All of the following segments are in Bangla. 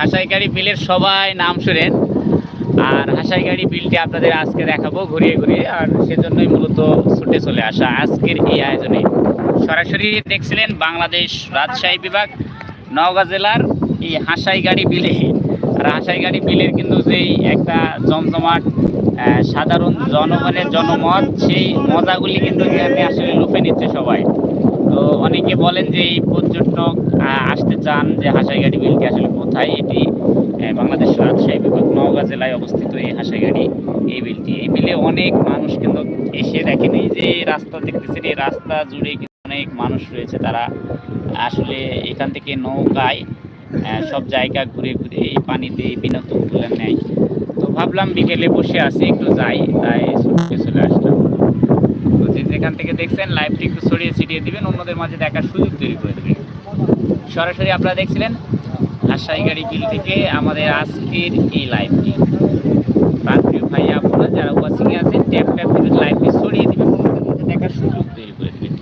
হাসাইগাড়ি বিলের সবাই নাম শুনেন। আর হাসাইগাড়ি বিলটি আপনাদের আজকে দেখাবো ঘুরিয়ে ঘুরিয়ে, আর সেজন্যই মূলত ছুটে চলে আসা আজকের এই আয়োজনে। সরাসরি দেখছিলেন বাংলাদেশ রাজশাহী বিভাগ, নওগাঁ জেলার এই হাসাইগাড়ি বিলে। আর হাসাইগাড়ি বিলের কিন্তু যেই একটা জমজমাট সাধারণ জনগণের জনমত, সেই মজাগুলি কিন্তু আসলে লুফে নিচ্ছে সবাই। তো অনেকে বলেন যে এই পর্যটক আসতে চান যে হাসাইগাড়ি বিলটি আসলে কোথায়? এটি বাংলাদেশ রাজশাহী বিভাগ নওগাঁ জেলায় অবস্থিত এই হাসাইগাড়ি এই বিলটি। এই বিলে অনেক মানুষ কিন্তু এসে দেখেন, এই যে রাস্তা দেখতেছেন, এই রাস্তা জুড়ে কিন্তু অনেক মানুষ রয়েছে। তারা আসলে এখান থেকে নৌকায় সব জায়গা ঘুরে ঘুরে এই পানিতে বিনোদন তুলে নেয়। তো ভাবলাম বিকেলে বসে আছি একটু যাই, তাই চলে আসলাম। যেখান থেকে দেখছেন লাইভটি একটু ছড়িয়ে ছিটিয়ে দিবেন, অন্যদের মাঝে দেখার সুযোগ তৈরি করে দেবেন। সরাসরি আপনারা দেখছিলেন, রাজশাহী গাড়ি বিল থেকে আমাদের আজকের এই লাইভটি প্রান্তীয় ভাই, আপনারা যারা ওয়াচিংয়ে আছেন ট্যাপ ট্যাপ করে লাইভটি ছড়িয়ে দেবেন, অন্যদের মাঝে দেখার সুযোগ তৈরি করে দেবেন।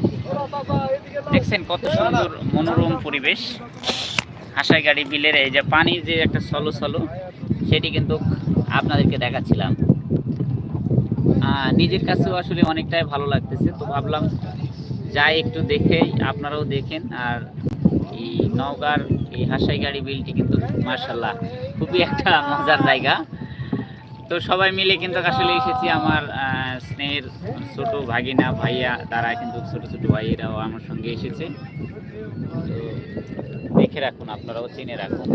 দেখছেন কত সুন্দর মনোরম পরিবেশ। হাসাই গাড়ি বিলের এই যে পানি যে একটা সলো সলো সেটি কিন্তু আপনাদেরকে দেখাচ্ছিলাম। নিজের কাছেও আসলে অনেকটাই ভালো লাগতেছে। তো ভাবলাম যাই একটু দেখেই আপনারাও দেখেন। আর এই নওগাঁর এই হাসাই গাড়ি বিলটি কিন্তু মার্শাল্লাহ খুবই একটা মজার জায়গা। তো সবাই মিলে কিন্তু আসলে এসেছি আমার স্নেহের ছোট ভাগিনা, ভাইয়া, তারা কিন্তু ছোট ছোট ভাইয়েরাও আমার সঙ্গে এসেছে। তো দেখে রাখুন, আপনারাও চিনে রাখুন।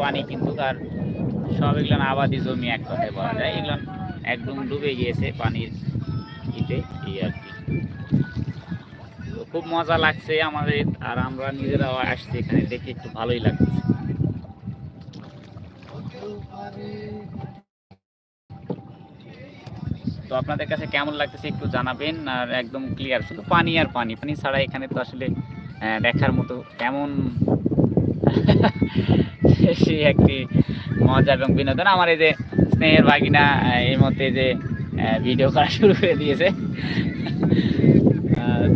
পানি কিন্তু, আর সব এগুলো আবাদি জমি এক কথায় বলা যায়। এগুলো একদম ডুবে গিয়েছে পানির ইতে, এই আর কি। তো খুব মজা লাগছে আমাদের, আর আমরা নিজেরাও আসছি এখানে, দেখে একটু ভালোই লাগছে। তো আপনাদের কাছে কেমন লাগতেছে একটু জানাবেন, আর একদম ক্লিয়ার শুধু পানি আর পানি। পানি ছাড়া এখানে তো আসলে দেখার মতো কেমন সে একটি মজা এবং বিনোদন। আমার এই যে স্নেহের ভাগিনা আহ, এই মধ্যে যে ভিডিও করা শুরু করে দিয়েছে।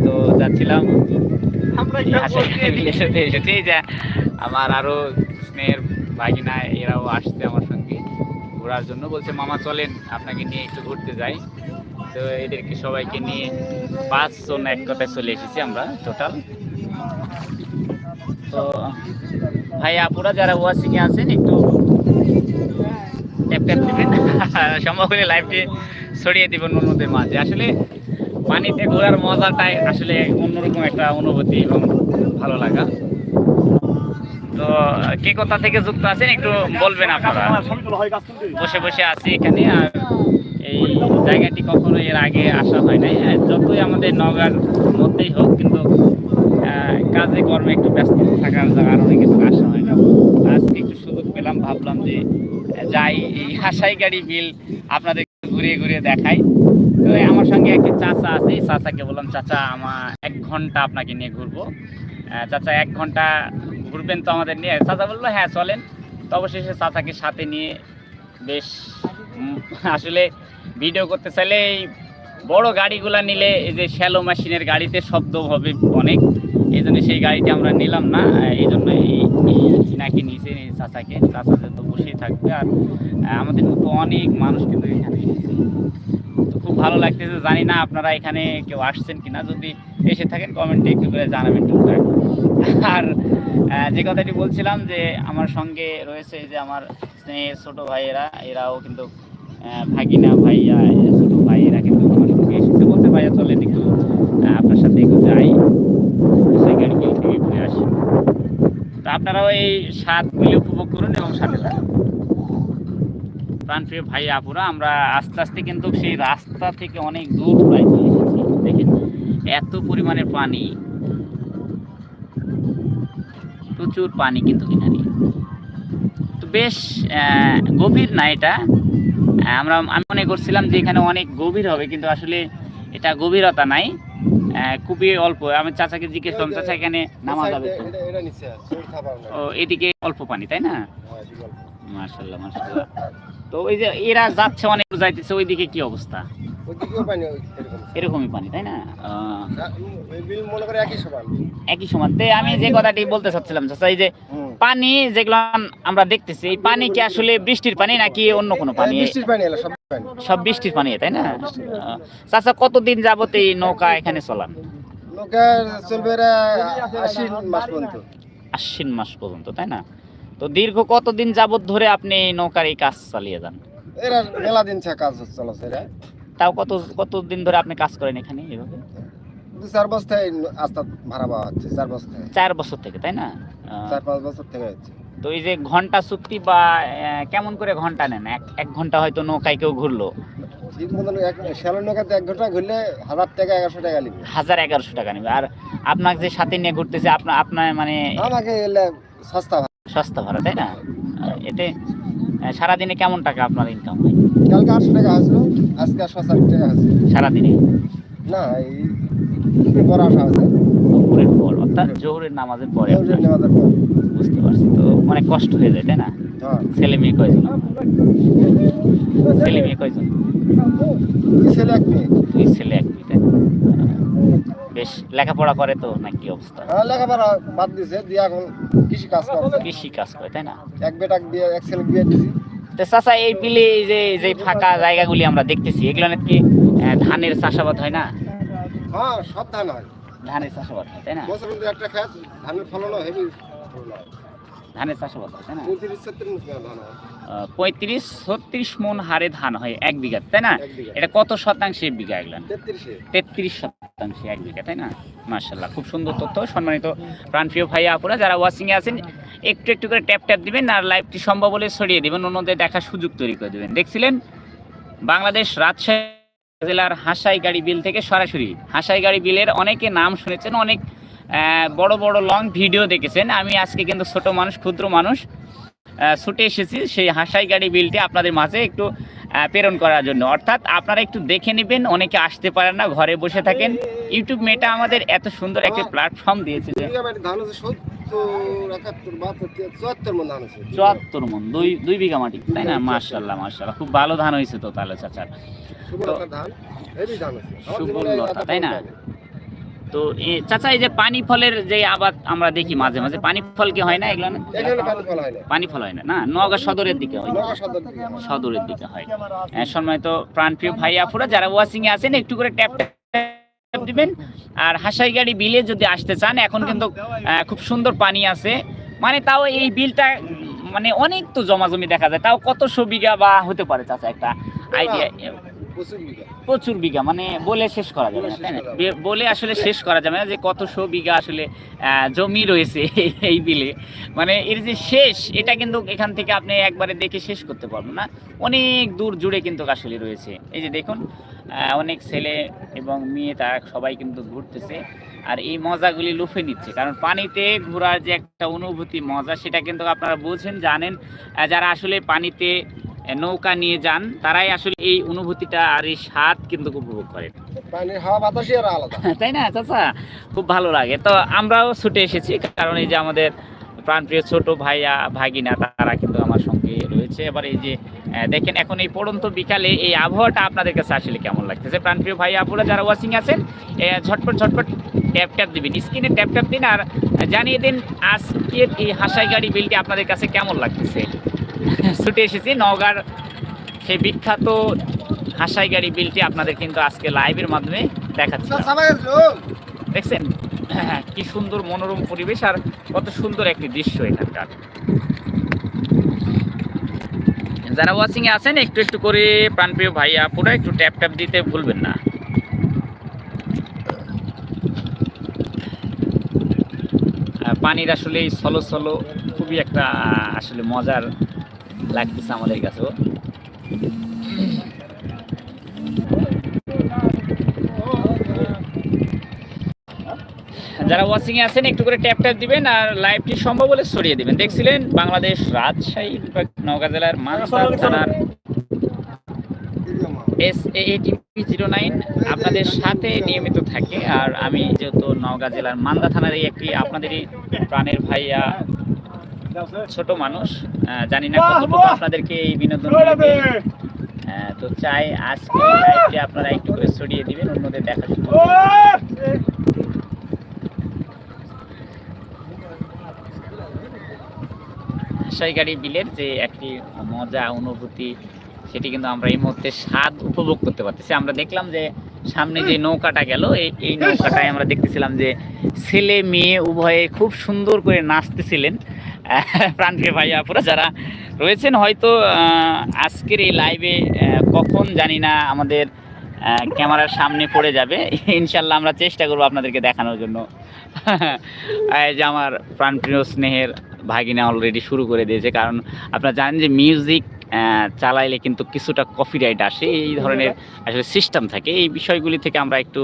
তো যাচ্ছিলাম। সাথে এসেছি যে আমার আরও স্নেহের ভাগিনা এরাও আসছে আমার সঙ্গে। ঘোরার জন্য বলছে মামা চলেন আপনাকে নিয়ে একটু ঘুরতে যাই। তো এদেরকে সবাইকে নিয়ে পাঁচজন এক কথায় চলে এসেছি আমরা টোটাল তো ভাই আপুরা যারা ওয়াচিং এ আছেন একটু ট্যাপ ট্যাপ দিবেন সম্ভব হলে লাইভটি ছড়িয়ে দিবেন অন্যদের মাঝে। আসলে পানিতে ঘোরার মজাটাই আসলে অন্যরকম একটা অনুভূতি এবং ভালো লাগা। তো কে কোথা থেকে যুক্ত আছেন একটু বলবেন আপনারা। বসে বসে আছি এখানে আর এই জায়গাটি কখনো এর আগে আসা হয় নাই। হ্যাঁ, যতই আমাদের নগার মধ্যেই হোক কিন্তু কাজে কর্মে একটু ব্যস্ত থাকার কারণে কিন্তু আসা হয় না। আজকে একটু সুযোগ পেলাম ভাবলাম যে যাই, এই হাসাই গাড়ি বিল আপনাদের ঘুরিয়ে ঘুরিয়ে দেখাই। তো আমার সঙ্গে একটি চাচা আছে চাচাকে বললাম, চাচা, আমার এক ঘণ্টা আপনাকে নিয়ে ঘুরবো। চাচা, এক ঘণ্টা ঘুরবেন তো আমাদের নিয়ে? চাচা বলল হ্যাঁ চলেন। তো অবশেষে চাচাকে সাথে নিয়ে বেশ আসলে ভিডিও করতে চাইলে বড় গাড়িগুলা নিলে এই যে শ্যালো মেশিনের গাড়িতে শব্দ হবে অনেক। এই জন্য সেই গাড়িটি আমরা নিলাম না। এই জন্য নাকি নিচে চাচাকে। চাচাতে বসেই থাকবে আর আমাদের মতো অনেক মানুষ কিন্তু এখানে এসেছে। তো খুব ভালো লাগতেছে, জানি না আপনারা এখানে কেউ আসছেন কিনা, যদি এসে থাকেন কমেন্টে একটু করে জানাবেন টুকটাক আর যে কথাটি বলছিলাম যে আমার সঙ্গে রয়েছে যে আমার স্নেহের ছোট ভাইয়েরা, এরাও কিন্তু ভাগিনা ভাইয়া, ছোট ভাইয়েরা কিন্তু আমার সঙ্গে এসেছে বলতে ভাইয়া, চলেন একটু আপনার সাথে একটু যাই। কিনে থেকে ঘুরে আসি। আপনারাও এই স্বাদগুলি উপভোগ করুন এবং সাথে থাকুন। প্রাণপ্রিয় ভাই আপুরা, আমরা আস্তে আস্তে কিন্তু সেই রাস্তা থেকে অনেক দূর প্রায় চলে এসেছি। দেখেন, এত পরিমাণের পানি, প্রচুর পানি কিন্তু এখানে। তো বেশ গভীর না এটা? আমরা, আমি মনে করছিলাম যে এখানে অনেক গভীর হবে, কিন্তু আসলে এটা গভীরতা নাই। খুবই অল্প। আমি চাচাকে জিজ্ঞেস করলাম চাচা এখানে নামা যাবে তো ও এদিকে অল্প পানি তাই না? মার্শাল্লাহ মার্শাল্লাহ তো ওই যে এরা যাচ্ছে অনেক যাইতেছে ওইদিকে কি অবস্থা? এরকমই পানি তাই না? একই সমান। তে আমি যে কথাটি বলতে চাচ্ছিলাম চাচা এই যে পানি যেগুলো আমরা দেখতেছি এই পানি কি আসলে বৃষ্টির পানি নাকি অন্য কোনো পানি? বৃষ্টির পানি সব বৃষ্টির পানি তাই না? চাচা কতদিন যাবত এই নৌকা এখানে চলান? নৌকা চলবে এরা মাস পর্যন্ত। আশ্বিন মাস পর্যন্ত তাই না? তো দীর্ঘ কতদিন যাবত ধরে আপনি এই নৌকার এই কাজ চালিয়ে যান? এরা মেলা দিন কাজ চলাছে এরা তাও কত কতদিন ধরে আপনি কাজ করেন এখানে এভাবে দু চার বস্তায় আস্তা ভাড়া পাওয়া হচ্ছে চার বস্তায় চার বছর থেকে তাই না? চার পাঁচ বছর থেকে হচ্ছে। তো এই যে ঘণ্টা চুক্তি বা কেমন করে ঘণ্টা নেন? এক এক ঘণ্টা হয়তো নৌকায় কেউ ঘুরলো। ঠিক মতন এক নৌকাতে এক ঘণ্টা ঘুরলে হাজার টাকা এগারোশো টাকা নিবে। হাজার এগারোশো টাকা নেবে। আর আপনাকে যে সাথে নিয়ে ঘুরতেছে আপনার আপনার মানে আমাকে সস্তা ভাড়া। সস্তা ভাড়া তাই না? এতে সারাদিনে কেমন টাকা আপনার ইনকাম হয়? কালকে আটশো টাকা আজকে টাকা সারাদিনে? না এই পর অর্থাৎ জোহরের নামাজের পরে জোহরের নামাজের পর। বুঝতে পারছি তো অনেক কষ্ট হয়ে যায় তাই না? হ্যাঁ। ছেলে মেয়ে কয়জন? ছেলে মেয়ে কয়জন? দুই ছেলে এক মেয়ে। দুই ছেলে এক মেয়ে তাই বেশ লেখাপড়া করে তো না কি অবস্থা? হ্যাঁ লেখাপড়া বাদ দিছে দিয়ে এখন কৃষি কাজ করছে। কৃষি কাজ করে তাই না? এক বেটাক দিয়ে এক ছেলে বিয়ে দিছি। তো চাচা এই বিলে যে যে ফাঁকা জায়গাগুলি আমরা দেখতেছি এগুলো নাকি ধানের চাষাবাদ হয় না? হ্যাঁ সব ধান হয়। ধানের চাষাবাদ হয় তাই না? বছর একটা খেত ধানের ফলন হেভি ধানের চাষাবাদ হয় তাই না? পঁয়ত্রিশ ছত্রিশ মন হারে ধান হয় এক বিঘা তাই না? এটা কত শতাংশে বিঘা এগুলো? তেত্রিশ। শতাংশে এক বিঘা তাই না? মার্শাল্লাহ খুব সুন্দর তথ্য সম্মানিত প্রাণপ্রিয় ভাই আপুরা যারা ওয়াচিংয়ে আছেন একটু একটু করে ট্যাপ ট্যাপ দিবেন আর লাইভটি সম্ভব হলে ছড়িয়ে দিবেন। অন্যদের দেখার সুযোগ তৈরি করে দেবেন। দেখছিলেন? বাংলাদেশ রাজশাহী জেলার হাসাইগাড়ি বিল থেকে সরাসরি। হাসাইগাড়ি বিলের অনেকে নাম শুনেছেন অনেক বড় বড় লং ভিডিও দেখেছেন। আমি আজকে কিন্তু ছোট মানুষ ক্ষুদ্র মানুষ ছুটে এসেছি সেই হাসাইগাড়ি বিলটি আপনাদের মাঝে একটু প্রেরণ করার জন্য। অর্থাৎ আপনারা একটু দেখে নেবেন অনেকে আসতে পারেন না ঘরে বসে থাকেন। ইউটিউব মেটা আমাদের এত সুন্দর একটি প্ল্যাটফর্ম দিয়েছে যে মন চুয়াত্তর মন দুই দুই বিঘা মাটি তাই না? মার্শাল্লাহ মার্শাল্লাহ খুব ভালো ধান হয়েছে তো তাহলে চাচার। তাই না? তো চাচা এই যে পানি ফলের যে আবাদ আমরা দেখি মাঝে মাঝে পানি ফল কি হয় না এগুলো? না পানি ফল হয় না। হয় না নওগাঁ সদরের দিকে হয়। সদরের দিকে হয়। আহ, সম্মানিত প্রাণপ্রিয় ভাই আপুরা যারা ওয়াচিং এ আছেন একটু করে ট্যাপ ট্যাপ দিবেন। আর হাসাইগাড়ি বিলে যদি আসতে চান এখন কিন্তু খুব সুন্দর পানি আছে। মানে তাও এই বিলটা মানে অনেক তো জমা জমি দেখা যায় তাও কতশো বিঘা বা হতে পারে চাচা একটা আইডিয়া? প্রচুর বিঘা। মানে বলে শেষ করা যাবে না তাই না? বলে আসলে শেষ করা যাবে না যে কতশো বিঘা আসলে জমি রয়েছে এই বিলে। মানে এর যে শেষ এটা কিন্তু এখান থেকে আপনি একবারে দেখে শেষ করতে পারবেন না। অনেক দূর জুড়ে কিন্তু আসলে রয়েছে। এই যে দেখুন অনেক ছেলে এবং মেয়ে তারা সবাই কিন্তু ঘুরতেছে। আর এই মজাগুলি লুফে নিচ্ছে। কারণ পানিতে ঘোরার যে একটা অনুভূতি মজা সেটা কিন্তু আপনারা বোঝেন জানেন। যারা আসলে পানিতে নৌকা নিয়ে যান তারাই আসলে এই অনুভূতিটা আর এই স্বাদ কিন্তু উপভোগ করেন। তাই না চাচা? খুব ভালো লাগে। তো আমরাও ছুটে এসেছি কারণ এই যে আমাদের প্রাণপ্রিয় ছোট ভাইয়া ভাগিনা তারা কিন্তু আমার সঙ্গে রয়েছে। এবার এই যে দেখেন এখন এই পড়ন্ত বিকালে এই আবহাওয়াটা আপনাদের কাছে আসলে কেমন লাগতেছে? প্রাণপ্রিয় ভাই আপুরা যারা ওয়াচিং আছেন ঝটপট ঝটপট ট্যাপ ট্যাপ দিবেন। স্ক্রিনে ট্যাপ ট্যাপ দিন আর জানিয়ে দিন আজকের এই হাসাই গাড়ি বিলটি আপনাদের কাছে কেমন লাগতেছে? ছুটে এসেছি। নওগাঁর সেই বিখ্যাত হাসাই গাড়ি বিলটি আপনাদের কিন্তু আজকে লাইভের মাধ্যমে দেখাচ্ছি। দেখছেন? কি সুন্দর মনোরম পরিবেশ আর কত সুন্দর একটি দৃশ্য এখানকার। যারা ওয়াচিং এ আছেন একটু একটু করে প্রাণপ্রিয় ভাইয়া পুরো একটু ট্যাপ ট্যাপ দিতে ভুলবেন না। পানির আসলে সলো সলো খুবই একটা আসলে মজার লাগতেছে আমাদের কাছেও। যারা ওয়াচিং এ আছেন, একটু করে ট্যাপ ট্যাপ দিবেন আর লাইভটি সম্ভব হলে ছড়িয়ে দিবেন। দেখছিলেন বাংলাদেশ রাজশাহী বিভাগ, নওগাঁ জেলার মানসার থানার S A TV zero nine আপনাদের সাথে নিয়মিত থাকে আর আমি যেহেতু নওগাঁ জেলার মান্দা থানার এই একটি আপনাদেরই প্রাণের ভাইয়া ছোট মানুষ জানি না কতটুকু আপনাদেরকে এই বিনোদন তো চাই আজকে লাইভটি আপনারা একটু করে ছড়িয়ে দিবেন অন্যদের দেখার সুযোগ হাসাইগাড়ি বিলের যে একটি মজা অনুভূতি সেটি কিন্তু আমরা এই মুহূর্তে স্বাদ উপভোগ করতে পারতেছি। আমরা দেখলাম যে সামনে যে নৌকাটা গেল এই নৌকাটায় আমরা দেখতেছিলাম যে ছেলে মেয়ে উভয়ে খুব সুন্দর করে নাচতেছিলেন। প্রাণপ্রিয় ভাই আপুরা যারা রয়েছেন, হয়তো আজকের এই লাইভে কখন জানি না আমাদের ক্যামেরার সামনে পড়ে যাবে। ইনশাল্লাহ আমরা চেষ্টা করব আপনাদেরকে দেখানোর জন্য। যে আমার প্রাণপ্রিয় স্নেহের ভাগিনা অলরেডি শুরু করে দিয়েছে, কারণ আপনারা জানেন যে মিউজিক চালাইলে কিন্তু কিছুটা কপিরাইট আসে। এই ধরনের আসলে সিস্টেম থাকে। এই বিষয়গুলি থেকে আমরা একটু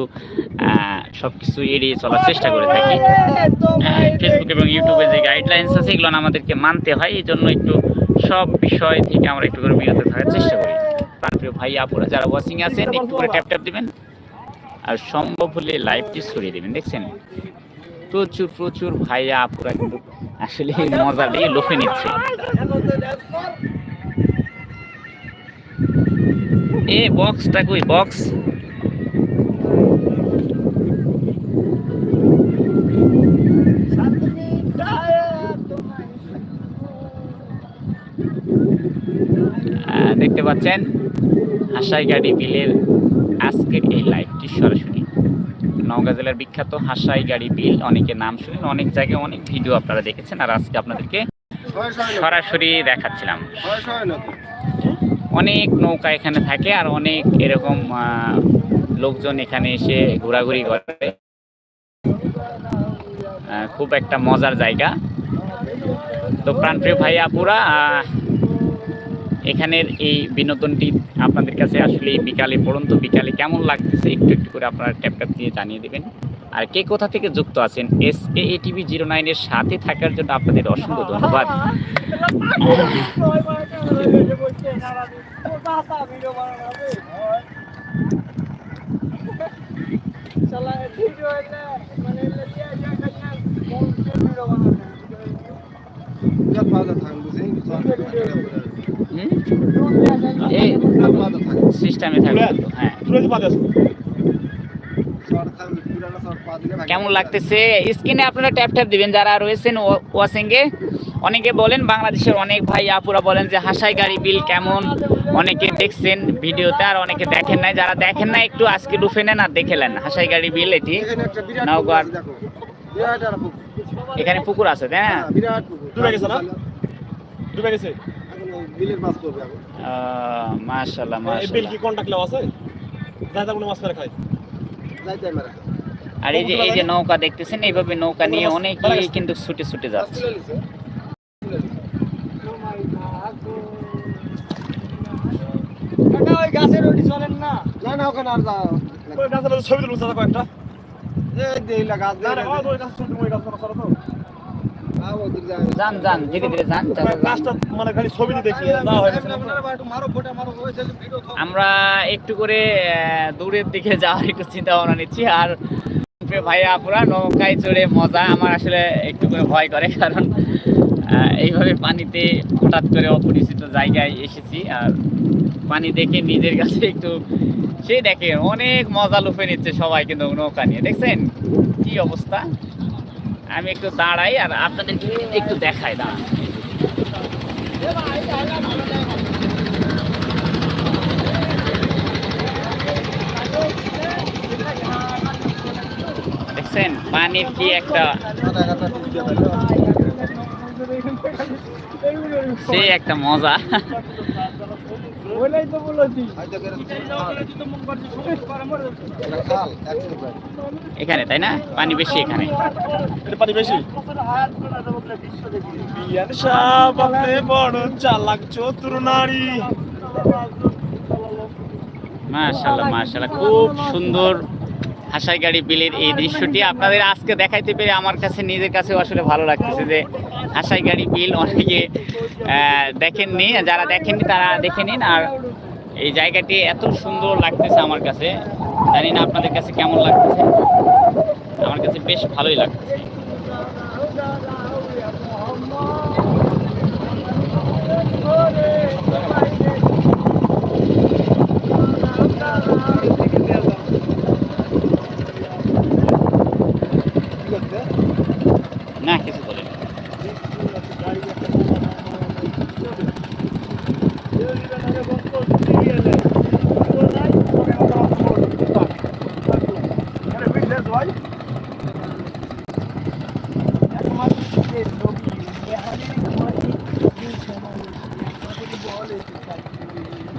সব কিছু এড়িয়ে চলার চেষ্টা করে থাকি। ফেসবুক এবং ইউটিউবে যে গাইডলাইন্স আছে, এগুলো আমাদেরকে মানতে হয়। এই জন্য একটু সব বিষয় থেকে আমরা একটু করে বিরত থাকার চেষ্টা করি। প্রাণপ্রিয় ভাই, আপুরা যারা ওয়াচিং আছেন, একটু করে ট্যাপ ট্যাপ দিবেন। আর সম্ভব হলে লাইভটি সরিয়ে দেবেন, দেখছেন? প্রচুর প্রচুর ভাইয়া, আপুরা কিন্তু আসলে মজা মজাটাই লোফে নিচ্ছে। এ বক্সটা কই বক্স দেখতে পাচ্ছেন, হাসাইগাড়ি বিলের আজকের এই লাইভটি সরাসরি নওগাঁ জেলার বিখ্যাত হাসাই গাড়ি বিল, অনেকে নাম শুনেন, অনেক জায়গায় অনেক ভিডিও আপনারা দেখেছেন আর আজকে আপনাদেরকে। সরাসরি দেখাচ্ছিলাম। অনেক নৌকা এখানে থাকে আর অনেক এরকম লোকজন এখানে এসে ঘোরাঘুরি করে। খুব একটা মজার জায়গা। তো প্রাণপ্রিয় ভাই আপুরা এখানের এই বিনোদনটি আপনাদের কাছে আসলে বিকালে পড়ন্ত, বিকালে কেমন লাগতেছে একটু একটু করে আপনারা ট্যাপ ট্যাপ দিয়ে জানিয়ে দেবেন। আর কে কোথা থেকে যুক্ত আছেন, এস এ টিভি জিরো নাইনের সাথে থাকার জন্য আপনাদের অসংখ্য ধন্যবাদ। সিস্টেমে থাকবে। তো, হ্যাঁ কেমন লাগতেছে স্ক্রিনে আপনারা ট্যাপ ট্যাপ দিবেন যারা রয়েছেন ওয়াসিংয়ে অনেকে বলেন বাংলাদেশের অনেক ভাই আপুরা বলেন যে হাসাই গাড়ি বিল কেমন অনেকে দেখছেন ভিডিওতে আর অনেকে দেখেন নাই যারা দেখেন না একটু আজকে লুফে নেন আর দেখে নেন হাসাই গাড়ি বিল এটি এখানে একটা বিরাট নওগাঁ। পুকুর আছে, দেখো। বিরাট একটা পুকুর। এখানে পুকুর আছে তাই না হ্যাঁ, বিরাট পুকুর। ডুবে গেছে না? ডুবে গেছে এখন ওই বিলের মাছ পড়বে এখন। মাশাল্লাহ এই বিল কি কন্টাক্ট লেওয়া আছে যাই তার মাছ মেরে খায় যাইতে মেরা। আর এই যে এই যে নৌকা দেখতেছেন এইভাবে নৌকা নিয়ে অনেকেই কিন্তু ছুটে ছুটে যাচ্ছে। যান যান ধীরে ধীরে যান। মানে খালি ছবিতে দেখি যাওয়া না। আমরা একটু করে আহ, দূরের দিকে যাওয়ার একটু চিন্তা ভাবনা নিচ্ছি আর ভাই আপুরা নৌকায় চড়ে মজা। আমার আসলে একটু করে ভয় করে, কারণ এইভাবে পানিতে হঠাৎ করে অপরিচিত জায়গায় এসেছি। আর পানি দেখে নিজের কাছে একটু সেই দেখে অনেক মজা লুফে নিচ্ছে সবাই কিন্তু নৌকা নিয়ে। দেখছেন কি অবস্থা? আমি একটু দাঁড়াই আর আপনাদেরকে একটু দেখাই, দাঁড়ান। দেখছেন পানির কি একটা সে একটা মজা। এখানে তাই না? পানি বেশি এখানে। পানি বেশি? বড় চালাক চতুর নারী। মাশাল্লাহ মাশাল্লাহ খুব সুন্দর হাসাই গাড়ি বিলের এই দৃশ্যটি আপনাদের আজকে দেখাইতে পেরে আমার কাছে, নিজের কাছে আসলে ভালো লাগতেছে যে হাসাই গাড়ি বিল অনেকে দেখেননি, যারা দেখেননি তারা দেখে নিন। আর এই জায়গাটি এত সুন্দর লাগতেছে আমার কাছে। জানি না আপনাদের কাছে কেমন লাগতেছে। আমার কাছে বেশ ভালোই লাগতেছে।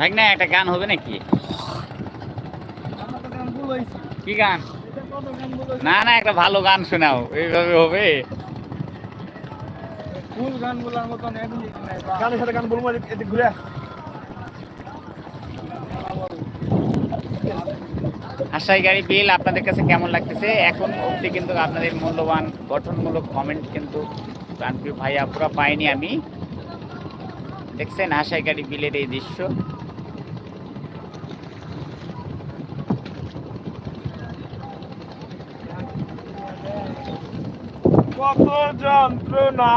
ভাই না একটা গান হবে নাকি? কি গান? না না একটা ভালো গান শোনাও এইভাবে হবে? ফুল গান বলার মতন গানের সাথে গান বলব এদিকে ঘুরে আশাই গাড়ি বিল আপনাদের কাছে কেমন লাগতেছে? এখন অবধি কিন্তু আপনাদের মূল্যবান গঠনমূলক কমেন্ট কিন্তু প্রাণপ্রিয় ভাই আপুরা পাইনি আমি। দেখছেন আশাই গাড়ি বিলের এই দৃশ্য। কত যন্ত্রণা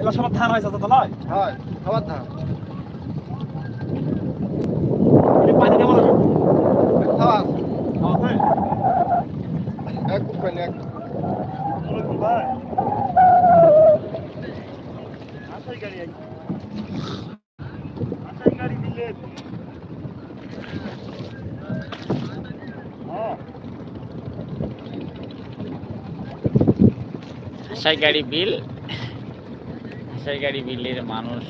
এলা সবার ধান হয়েছে তো লয়। হয় খাবার ধান পানি কেমন আছে। এক কুপেন এক ভাই আশাই গাড়ি আই আশাই গাড়ি দিলে হ্যাঁ গাড়ি বিল। আশাই গাড়ি বিলের মানুষ,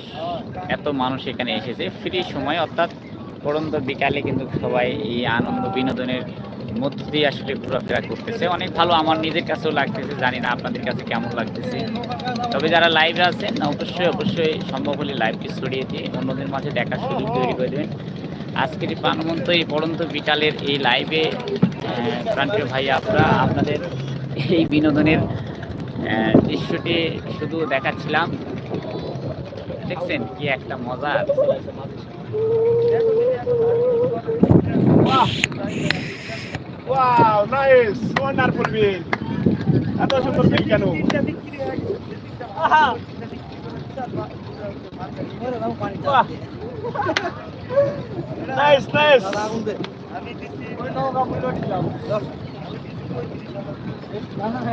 এত মানুষ এখানে এসেছে। ফ্রি সময়, অর্থাৎ পড়ন্ত বিকালে কিন্তু সবাই এই আনন্দ বিনোদনের মধ্য দিয়ে আসলে ঘোরাফেরা করতেছে। অনেক ভালো আমার নিজের কাছেও লাগতেছে, জানি না আপনাদের কাছে কেমন লাগতেছে। তবে যারা লাইভে আছেন, অবশ্যই অবশ্যই সম্ভব হলে লাইভটি ছড়িয়ে দিয়ে অন্যদের মাঝে দেখার সুযোগ তৈরি করে দেবেন। আজকের এই প্রাণবন্ত, এই পড়ন্ত বিকালের এই লাইভে প্রান্তীয় ভাই আপনারা আপনাদের এই বিনোদনের দৃশ্যটি শুধু দেখাচ্ছিলাম। দেখছেন কি একটা মজা নাইস এত সুন্দর কেন? নাইস নাইস আমরা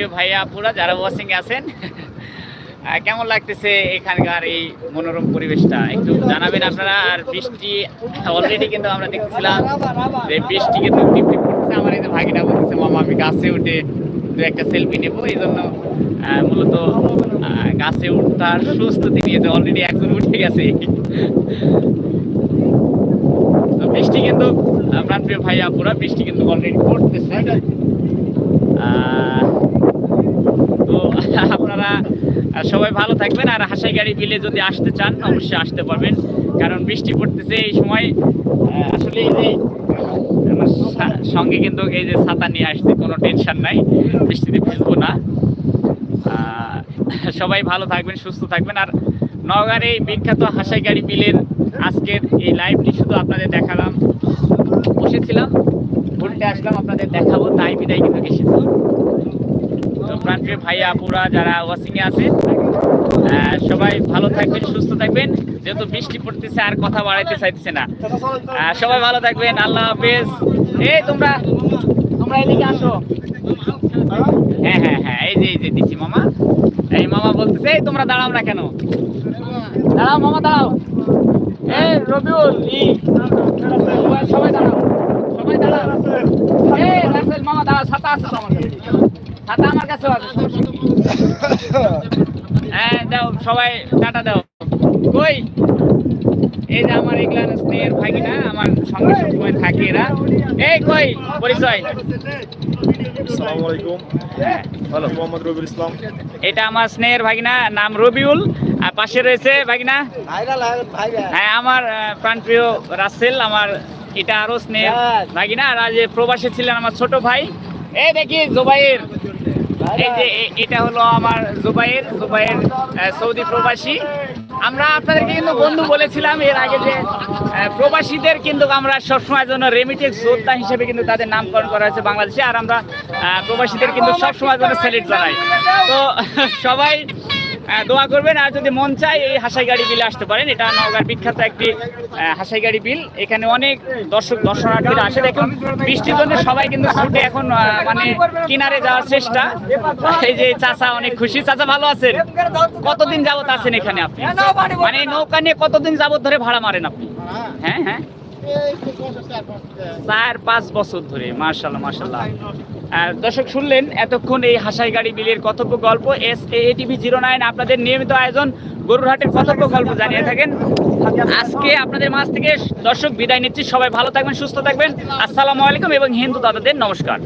ভাইয়া আপুরা যারা ওয়াশিং এ আছেন কেমন লাগতেছে এখানকার এই মনোরম পরিবেশটা? একটু জানাবেন আপনারা, আর বৃষ্টি অলরেডি কিন্তু আমরা দেখছিলাম যে বৃষ্টি কিন্তু আমার এই ভাগিনা বলতেছে, মামা, আমি গাছে উঠে দু একটা সেলফি নেব। এই জন্য মূলত গাছে উঠার প্রস্তুতি নিয়েছে। অলরেডি এখন উঠে গেছে। তো বৃষ্টি কিন্তু প্রাণপ্রিয় ভাই আপুরা, বৃষ্টি কিন্তু অলরেডি পড়তেছে। আপনারা সবাই ভালো থাকবেন। আর হাসাই গাড়ি বিলে যদি আসতে চান, অবশ্যই আসতে পারবেন। কারণ বৃষ্টি পড়তেছে এই সময় আসলে এই যে সঙ্গে কিন্তু এই যে ছাতা নিয়ে আসছে, কোনো টেনশন নাই। বৃষ্টিতে ভিজবো না। সবাই ভালো থাকবেন, সুস্থ থাকবেন। আর নওগাঁর এই বিখ্যাত হাসাই গাড়ি বিলের আজকের এই লাইভটি শুধু আপনাদের দেখালাম। বসেছিলাম ঘুরতে আসলাম, আপনাদের দেখাবো। তাই বিদায় কিন্তু এসেছিলাম প্রাণপ্রিয় ভাই আপুরা যারা ওয়াশিং এ আছে সবাই ভালো থাকবেন, সুস্থ থাকবেন। যেহেতু বৃষ্টি পড়তেছে, আর কথা বাড়াইতে চাইতেছে না। সবাই ভালো থাকবেন, আল্লাহ হাফেজ। এই তোমরা তোমরা এদিকে আসো। হ্যাঁ হ্যাঁ হ্যাঁ এই যে এই যে, দিছি মামা। এই মামা বলতেছে তোমরা দাঁড়াও না কেন? দাঁড়াও, মামা, দাঁড়াও। এই সবাই দাঁড়াও, সবাই আছে তো আমার কাছে ছাতা আমার কাছে আছে হ্যাঁ দাও সবাই টাটা দাও। কই? এই যে আমার এগুলা স্নেহের ভাগিনা আমার সঙ্গে সবসময় থাকে এরা। এই কই? পরিচয়। আসসালামু আলাইকুম। হ্যাঁ। বলো মোহাম্মদ রবিউল ইসলাম। এটা আমার স্নেহের ভাগিনা নাম রবিউল। আর পাশে রয়েছে ভাগিনা? হ্যাঁ আমার প্রাণপ্রিয় রাসেল আমার এটা আরও স্নেহের হ্যাঁ। ভাগিনা। আর আজ প্রবাসে ছিলেন আমার ছোট ভাই। এই দেখি জোবাইর। এটা হলো আমার জুবাইর জুবাইর সৌদি প্রবাসী। আমরা আপনাদেরকে কিন্তু বন্ধু বলেছিলাম এর আগে যে প্রবাসীদের কিন্তু আমরা সবসময় জন্য রেমিটেক যোদ্ধা হিসেবে কিন্তু তাদের নামকরণ করা হয়েছে বাংলাদেশে। আর আমরা প্রবাসীদের কিন্তু সবসময় জন্য স্যালিট জানাই। তো, সবাই দোয়া করবেন। আর যদি মন চায়, এই হাসাই গাড়ি বিলে আসতে পারেন। এটা নওগাঁর বিখ্যাত একটি হাসাই গাড়ি বিল। এখানে অনেক দর্শক, দর্শনার্থীরা আসে। দেখুন, বৃষ্টির জন্য সবাই কিন্তু ছুটে এখন মানে কিনারে যাওয়ার চেষ্টা। এই যে চাচা অনেক খুশি। চাচা, ভালো আছেন? কতদিন যাবত আছেন এখানে আপনি? মানে নৌকা নিয়ে কতদিন যাবত ধরে ভাড়া মারেন আপনি? হ্যাঁ হ্যাঁ। চার পাঁচ বছর ধরে মার্শাল্লাহ মার্শাল্লাহ দর্শক শুনলেন এতক্ষণ এই হাসাই গাড়ি বিলের কতব্য গল্প S A TV zero nine আপনাদের নিয়মিত আয়োজন গরুরহাটের কতব্য গল্প জানিয়ে থাকেন। আজকে আপনাদের মাঝ থেকে দর্শক বিদায় নিচ্ছি সবাই ভালো থাকবেন সুস্থ থাকবেন। আসসালামু আলাইকুম এবং হিন্দু দাদাদের নমস্কার।